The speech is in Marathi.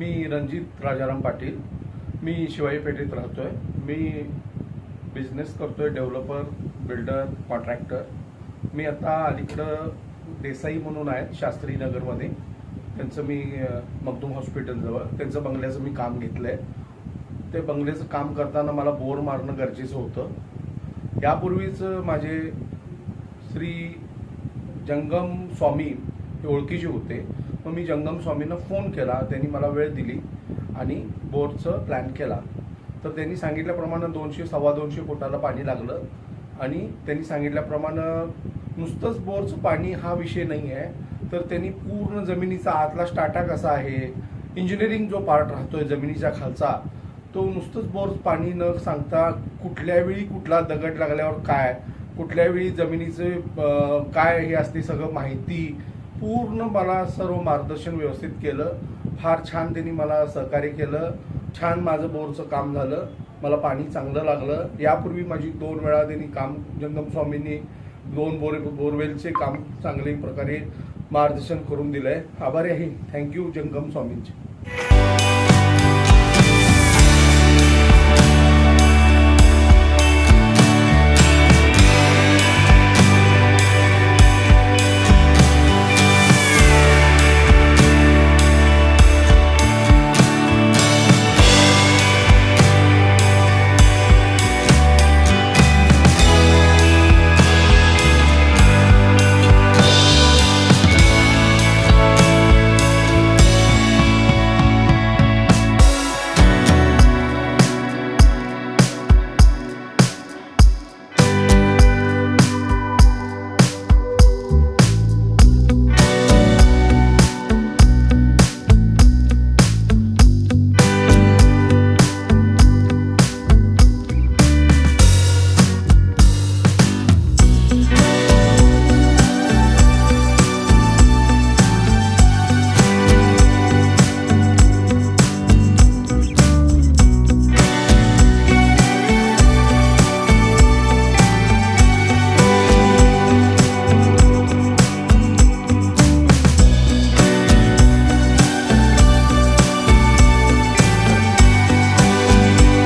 मी रणजित राजाराम पाटील. मी शिवाई पेठेत आहे मी बिझनेस आहे डेव्हलपर बिल्डर कॉन्ट्रॅक्टर मी आता अलीकडं देसाई म्हणून आहेत शास्त्री नगरमध्ये. त्यांचं मी अ, मगदूम हॉस्पिटलजवळ त्यांचं बंगल्याचं मी काम घेतलं आहे ते बंगल्याचं काम करताना मला बोर मारणं गरजेचं होतं. यापूर्वीच माझे श्री जंगम स्वामी हे ओळखीचे होते. मग मी जंगम स्वामींना फोन केला. त्यांनी मला वेळ दिली आणि बोरचं प्लॅन केला. तर त्यांनी सांगितल्याप्रमाणे दोनशे सव्वा दोनशे फुटाला पाणी लागलं आणि त्यांनी सांगितल्याप्रमाणे नुसतंच बोरचं पाणी हा विषय नाही आहे तर त्यांनी पूर्ण जमिनीचा आतला स्टाटा कसा आहे इंजिनिअरिंग जो पार्ट राहतोय जमिनीच्या खालचा तो नुसतंच बोर पाणी न सांगता कुठल्या वेळी कुठला दगड लागल्यावर काय कुठल्या वेळी जमिनीचे काय हे असते सगळं माहिती पूर्ण मला सर्व मार्गदर्शन व्यवस्थित केलं. फार छान त्यांनी मला सहकार्य केलं. छान माझं बोरचं काम झालं. मला पाणी चांगलं लागलं. यापूर्वी माझी दोन वेळा त्यांनी काम जंगम स्वामींनी दोन बोरे बोरवेलचे काम चांगले प्रकारे मार्गदर्शन करून दिलंय. आभारी आहे. थँक्यू जंगम स्वामींचे.